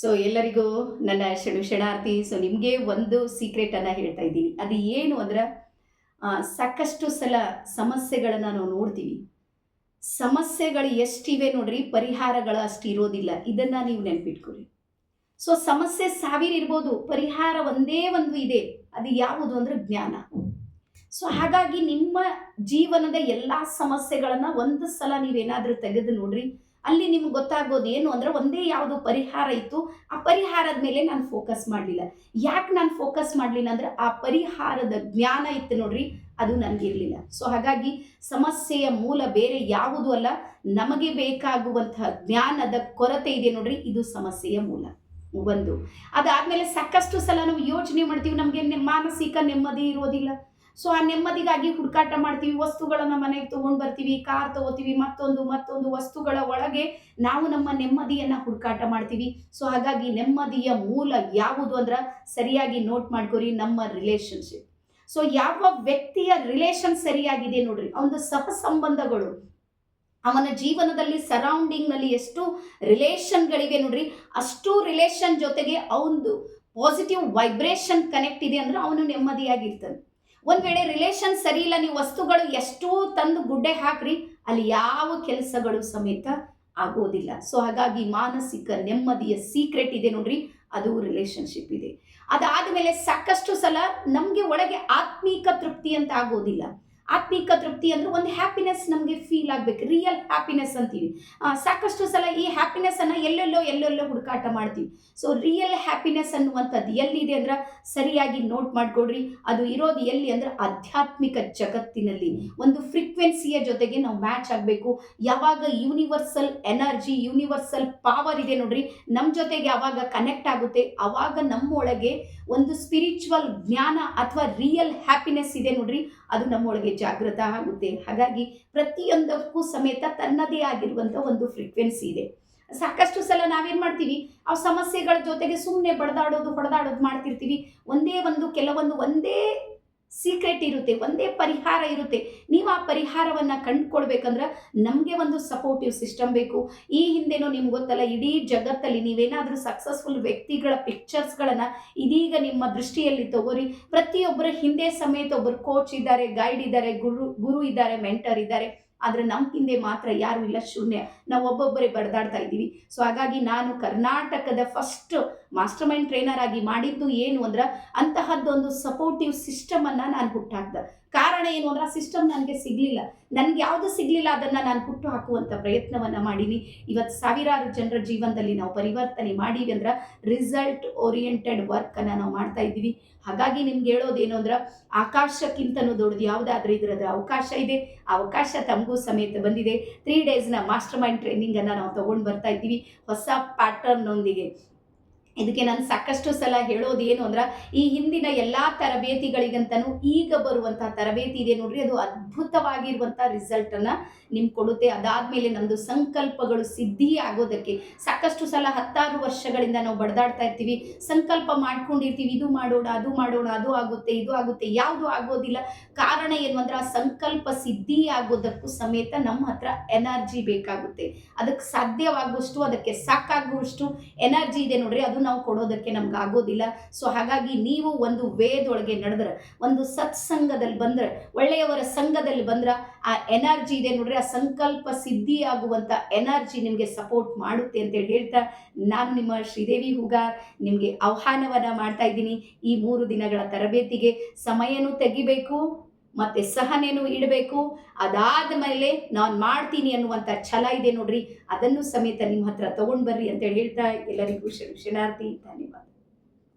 So ಎಲ್ಲರಿಗೂ ನನ್ನ ಶಣು ಶರಣಾರ್ಥಿ ಸೊ ನಿಮಗೆ ಒಂದು ಸೀಕ್ರೆಟನ್ನು ಹೇಳ್ತಾ ಇದ್ದೀನಿ. ಅದು ಏನು ಅಂದ್ರೆ ಸಾಕಷ್ಟು ಸಲ ಸಮಸ್ಯೆಗಳನ್ನು ನಾವು ನೋಡ್ತೀವಿ. ಸಮಸ್ಯೆಗಳು ಎಷ್ಟಿವೆ ನೋಡ್ರಿ, ಪರಿಹಾರಗಳು ಅಷ್ಟು ಇರೋದಿಲ್ಲ. ಇದನ್ನು ನೀವು ನೆನ್ಪಿಟ್ಕೊರಿ ಸೊ ಸಮಸ್ಯೆ ಸಾವಿರ ಇರ್ಬೋದು, ಪರಿಹಾರ ಒಂದೇ ಒಂದು ಇದೆ. ಅದು ಯಾವುದು ಅಂದ್ರೆ, ಜ್ಞಾನ. ಸೊ ಹಾಗಾಗಿ ನಿಮ್ಮ ಜೀವನದ ಎಲ್ಲ ಸಮಸ್ಯೆಗಳನ್ನು ಒಂದು ಸಲ ನೀವೇನಾದರೂ ತೆಗೆದು ನೋಡ್ರಿ. ಅಲ್ಲಿ ನಿಮ್ಗೆ ಗೊತ್ತಾಗೋದು ಏನು ಅಂದ್ರೆ ಒಂದೇ ಯಾವುದು ಪರಿಹಾರ ಇತ್ತು. ಆ ಪರಿಹಾರದ ಮೇಲೆ ನಾನು ಫೋಕಸ್ ಮಾಡಲಿಲ್ಲ. ಯಾಕೆ ನಾನು ಫೋಕಸ್ ಮಾಡಲಿಲ್ಲ ಅಂದ್ರೆ ಆ ಪರಿಹಾರದ ಜ್ಞಾನ ಇತ್ತು ನೋಡ್ರಿ, ಅದು ನನಗಿರಲಿಲ್ಲ. ಸೊ ಹಾಗಾಗಿ ಸಮಸ್ಯೆಯ ಮೂಲ ಬೇರೆ ಯಾವುದು ಅಲ್ಲ, ನಮಗೆ ಬೇಕಾಗುವಂತಹ ಜ್ಞಾನದ ಕೊರತೆ ಇದೆ ನೋಡ್ರಿ, ಇದು ಸಮಸ್ಯೆಯ ಮೂಲ. ಒಂದು. ಅದಾದ್ಮೇಲೆ ಸಾಕಷ್ಟು ಸಲ ನಾವು ಯೋಚನೆ ಮಾಡ್ತೀವಿ, ನಮಗೆ ಮಾನಸಿಕ ನೆಮ್ಮದಿ ಇರೋದಿಲ್ಲ. ಸೊ ಆ ನೆಮ್ಮದಿಗಾಗಿ ಹುಡುಕಾಟ ಮಾಡ್ತೀವಿ, ವಸ್ತುಗಳನ್ನ ಮನೆಗೆ ತಗೊಂಡು ಬರ್ತೀವಿ ಕಾರ್ ತಗೋತೀವಿ, ಮತ್ತೊಂದು ಮತ್ತೊಂದು ವಸ್ತುಗಳ ಒಳಗೆ ನಾವು ನಮ್ಮ ನೆಮ್ಮದಿಯನ್ನ ಹುಡುಕಾಟ ಮಾಡ್ತೀವಿ. ಸೊ ಹಾಗಾಗಿ ನೆಮ್ಮದಿಯ ಮೂಲ ಯಾವುದು ಅಂದ್ರೆ ಸರಿಯಾಗಿ ನೋಟ್ ಮಾಡ್ಕೊರಿ ನಮ್ಮ ರಿಲೇಶನ್ಶಿಪ್ ಸೊ ಯಾವ ವ್ಯಕ್ತಿಯ ರಿಲೇಶನ್ ಸರಿಯಾಗಿದೆ ನೋಡ್ರಿ ಅವನ ಸಹ ಸಂಬಂಧಗಳು, ಅವನ ಜೀವನದಲ್ಲಿ ಸರೌಂಡಿಂಗ್ನಲ್ಲಿ ಎಷ್ಟು ರಿಲೇಷನ್ಗಳಿವೆ ನೋಡ್ರಿ, ಅಷ್ಟು ರಿಲೇಷನ್ ಜೊತೆಗೆ ಅವನದು ಪಾಸಿಟಿವ್ ವೈಬ್ರೇಷನ್ ಕನೆಕ್ಟ್ ಇದೆ ಅಂದ್ರೆ ಅವನು ನೆಮ್ಮದಿಯಾಗಿರ್ತಾನೆ. ಒಂದ್ ವೇಳೆ ರಿಲೇಷನ್ ಸರಿ ಇಲ್ಲ, ನೀವು ವಸ್ತುಗಳು ಎಷ್ಟು ತಂದು ಗುಡ್ಡೆ ಹಾಕ್ರಿ, ಅಲ್ಲಿ ಯಾವ ಕೆಲಸಗಳು ಸಮೇತ ಆಗೋದಿಲ್ಲ. ಸೊ ಹಾಗಾಗಿ ಮಾನಸಿಕ ನೆಮ್ಮದಿಯ ಸೀಕ್ರೆಟ್ ಇದೆ ನೋಡ್ರಿ, ಅದು ರಿಲೇಶನ್ಶಿಪ್ ಇದೆ. ಅದಾದ ಮೇಲೆ ಸಾಕಷ್ಟು ಸಲ ನಮಗೆ ಒಳಗೆ ಆತ್ಮೀಕ ತೃಪ್ತಿ ಅಂತ ಆಗೋದಿಲ್ಲ. ಆತ್ಮಿಕ ತೃಪ್ತಿ ಅಂದ್ರೆ ಒಂದು ಹ್ಯಾಪಿನೆಸ್ ನಮಗೆ ಫೀಲ್ ಆಗಬೇಕು ರಿಯಲ್ ಹ್ಯಾಪಿನೆಸ್ ಅಂತೀವಿ. ಸಾಕಷ್ಟು ಸಲ ಈ ಹ್ಯಾಪಿನೆಸ್ ಅನ್ನ ಎಲ್ಲೆಲ್ಲೋ ಎಲ್ಲೆಲ್ಲೋ ಹುಡುಕಾಟ ಮಾಡ್ತೀವಿ. ಸೊ ರಿಯಲ್ ಹ್ಯಾಪಿನೆಸ್ ಅನ್ನುವಂಥದ್ದು ಎಲ್ಲಿದೆ ಅಂದ್ರೆ ಸರಿಯಾಗಿ ನೋಟ್ ಮಾಡಿಕೊಡ್ರಿ. ಅದು ಇರೋದು ಎಲ್ಲಿ ಅಂದ್ರೆ ಆಧ್ಯಾತ್ಮಿಕ ಜಗತ್ತಿನಲ್ಲಿ. ಒಂದು ಫ್ರೀಕ್ವೆನ್ಸಿಯ ಜೊತೆಗೆ ನಾವು ಮ್ಯಾಚ್ ಆಗಬೇಕು. ಯಾವಾಗ ಯೂನಿವರ್ಸಲ್ ಎನರ್ಜಿ ಯೂನಿವರ್ಸಲ್ ಪವರ್ ಇದೆ ನೋಡ್ರಿ ನಮ್ಮ ಜೊತೆಗೆ ಯಾವಾಗ ಕನೆಕ್ಟ್ ಆಗುತ್ತೆ. ಅವಾಗ ನಮ್ಮೊಳಗೆ ಒಂದು ಸ್ಪಿರಿಚುವಲ್ ಜ್ಞಾನ ಅಥವಾ ರಿಯಲ್ ಹ್ಯಾಪಿನೆಸ್ ಇದೆ ನೋಡ್ರಿ. ಅದು ನಮ್ಮೊಳಗೆ ಜಾಗೃತ ಆಗುತ್ತೆ. ಹಾಗಾಗಿ ಪ್ರತಿಯೊಂದಕ್ಕೂ ಸಮೇತ ತನ್ನದೇ ಆಗಿರುವಂಥ ಒಂದು ಫ್ರೀಕ್ವೆನ್ಸಿ ಇದೆ. ಸಾಕಷ್ಟು ಸಲ ನಾವೇನು ಮಾಡ್ತೀವಿ? ಆ ಸಮಸ್ಯೆಗಳ ಜೊತೆಗೆ ಸುಮ್ಮನೆ ಬಡದಾಡೋದು, ಹೊಡೆದಾಡೋದು ಮಾಡ್ತಿರ್ತೀವಿ. ಒಂದೇ ಒಂದು ಕೆಲವೊಂದು ಒಂದೇ ಸೀಕ್ರೆಟ್ ಇರುತ್ತೆ, ಒಂದೇ ಪರಿಹಾರ ಇರುತ್ತೆ. ನೀವು ಆ ಪರಿಹಾರವನ್ನು ಕಂಡುಕೊಳ್ಬೇಕಂದ್ರೆ ನಮಗೆ ಒಂದು ಸಪೋರ್ಟಿವ್ ಸಿಸ್ಟಮ್ ಬೇಕು. ಈ ಹಿಂದೆನೂ ನಿಮ್ಗೆ ಗೊತ್ತಲ್ಲ, ಇಡೀ ಜಗತ್ತಲ್ಲಿ ನೀವೇನಾದರೂ ಸಕ್ಸಸ್ಫುಲ್ ವ್ಯಕ್ತಿಗಳ ಪಿಕ್ಚರ್ಸ್ಗಳನ್ನು ಇದೀಗ ನಿಮ್ಮ ದೃಷ್ಟಿಯಲ್ಲಿ ತಗೋರಿ. ಪ್ರತಿಯೊಬ್ಬರ ಹಿಂದೆ ಸಮೇತ ಒಬ್ಬರು ಕೋಚ್ ಇದ್ದಾರೆ ಗೈಡ್ ಇದ್ದಾರೆ, ಗುರು ಗುರು ಇದ್ದಾರೆ ಮೆಂಟರ್ ಇದ್ದಾರೆ. ಆದರೆ ನಮ್ಮ ಹಿಂದೆ ಮಾತ್ರ ಯಾರು ಇಲ್ಲ, ಶೂನ್ಯ. ನಾವು ಒಬ್ಬೊಬ್ಬರೇ ಬಡದಾಡ್ತಾ ಇದ್ದೀವಿ. ಸೊ ಹಾಗಾಗಿ ನಾನು ಕರ್ನಾಟಕದ ಫಸ್ಟ್ ಮಾಸ್ಟರ್ ಮೈಂಡ್ ಟ್ರೈನರ್ ಆಗಿ ಮಾಡಿದ್ದು ಏನು ಅಂದ್ರೆ ಅಂತಹದ್ದೊಂದು ಸಪೋರ್ಟಿವ್ ಸಿಸ್ಟಮನ್ನು ನಾನು ಹುಟ್ಟಾಕ್ದೆ. ಕಾರಣ ಏನು ಅಂದ್ರೆ ಆ ಸಿಸ್ಟಮ್ ನನಗೆ ಸಿಗಲಿಲ್ಲ. ನನಗೆ ಯಾವುದು ಸಿಗಲಿಲ್ಲ ಅದನ್ನು ನಾನು ಹುಟ್ಟು ಹಾಕುವಂಥ ಪ್ರಯತ್ನವನ್ನು ಮಾಡೀನಿ. ಇವತ್ತು ಸಾವಿರಾರು ಜನರ ಜೀವನದಲ್ಲಿ ನಾವು ಪರಿವರ್ತನೆ ಮಾಡೀವಿ ಅಂದ್ರೆ ರಿಸಲ್ಟ್ ಓರಿಯೆಂಟೆಡ್ ವರ್ಕನ್ನು ನಾವು ಮಾಡ್ತಾ ಇದ್ದೀವಿ. ಹಾಗಾಗಿ ನಿಮ್ಗೆ ಹೇಳೋದೇನು ಅಂದ್ರೆ ಆಕಾಶಕ್ಕಿಂತನೂ ದೊಡ್ಡದು ಯಾವುದಾದ್ರೂ ಇದರದ ಅವಕಾಶ ಇದೆ. ಅವಕಾಶ ತಮಗೂ ಸಮೇತ ಬಂದಿದೆ. ತ್ರೀ ಡೇಸ್ನ ಮಾಸ್ಟರ್ ಮೈಂಡ್ ಟ್ರೈನಿಂಗನ್ನು ನಾವು ತೊಗೊಂಡು ಬರ್ತಾ ಇದ್ದೀವಿ. ಹೊಸ ಪ್ಯಾಟರ್ನ್ನೊಂದಿಗೆ ಇದಕ್ಕೆ ನಾನು ಸಾಕಷ್ಟು ಸಲ ಹೇಳೋದು ಏನು ಅಂದ್ರೆ, ಈ ಹಿಂದಿನ ಎಲ್ಲ ತರಬೇತಿಗಳಿಗಂತನೂ ಈಗ ಬರುವಂತಹ ತರಬೇತಿ ಇದೆ ನೋಡ್ರಿ, ಅದು ಅದ್ಭುತವಾಗಿರುವಂಥ ರಿಸಲ್ಟನ್ನು ನಿಮ್ಗೆ ಕೊಡುತ್ತೆ. ಅದಾದಮೇಲೆ ನಮ್ಮದು ಸಂಕಲ್ಪಗಳು ಸಿದ್ಧಿ ಆಗೋದಕ್ಕೆ ಸಾಕಷ್ಟು ಸಲ ಹತ್ತಾರು ವರ್ಷಗಳಿಂದ ನಾವು ಬಡ್ದಾಡ್ತಾ ಇರ್ತೀವಿ. ಸಂಕಲ್ಪ ಮಾಡ್ಕೊಂಡಿರ್ತೀವಿ, ಇದು ಮಾಡೋಣ, ಅದು ಮಾಡೋಣ, ಅದು ಆಗುತ್ತೆ, ಇದು ಆಗುತ್ತೆ, ಯಾವುದು ಆಗೋದಿಲ್ಲ. ಕಾರಣ ಏನು ಅಂದ್ರೆ ಆ ಸಂಕಲ್ಪ ಸಿದ್ಧಿ ಆಗೋದಕ್ಕೂ ಸಮೇತ ನಮ್ಮ ಹತ್ರ ಎನರ್ಜಿ ಬೇಕಾಗುತ್ತೆ. ಅದಕ್ಕೆ ಸಾಧ್ಯವಾಗುವಷ್ಟು, ಅದಕ್ಕೆ ಸಾಕಾಗುವಷ್ಟು ಎನರ್ಜಿ ಇದೆ ನೋಡ್ರಿ, ಅದು ನಾವು ಕೊಡೋದಕ್ಕೆ ನಮ್ಗೆ ಆಗೋದಿಲ್ಲ. ಸೊ ಹಾಗಾಗಿ ನೀವು ಒಂದು ವೇದೊಳಗೆ ನಡೆದ್ರೆ, ಒಂದು ಸತ್ಸಂಗದಲ್ಲಿ ಬಂದ್ರೆ, ಒಳ್ಳೆಯವರ ಸಂಘದಲ್ಲಿ ಬಂದ್ರೆ, ಆ ಎನರ್ಜಿ ಇದೆ ನೋಡ್ರಿ, ಆ ಸಂಕಲ್ಪ ಸಿದ್ಧಿ ಆಗುವಂಥ ಎನರ್ಜಿ ನಿಮಗೆ ಸಪೋರ್ಟ್ ಮಾಡುತ್ತೆ ಅಂತೇಳಿ ಹೇಳ್ತಾ, ನಾನು ನಿಮ್ಮ ಶ್ರೀದೇವಿ ಹುಗಾರ್ ನಿಮಗೆ ಆಹ್ವಾನವನ್ನು ಮಾಡ್ತಾ ಇದ್ದೀನಿ ಈ ಮೂರು ದಿನಗಳ ತರಬೇತಿಗೆ. ಸಮಯನೂ ತೆಗಿಬೇಕು. ಮತ್ತೆ ಸಹನೆನೂ ಇಡಬೇಕು. ಅದಾದ ಮೇಲೆ ನಾನು ಮಾಡ್ತೀನಿ ಅನ್ನುವಂಥ ಛಲ ಇದೆ ನೋಡ್ರಿ. ಅದನ್ನು ಸಮೇತ ನಿಮ್ಮ ಹತ್ರ ತಗೊಂಡು ಬರ್ರಿ ಅಂತೇಳಿ ಹೇಳ್ತಾ ಎಲ್ಲರಿಗೂ ಶರಣಾರ್ಥಿ. ಧನ್ಯವಾದ.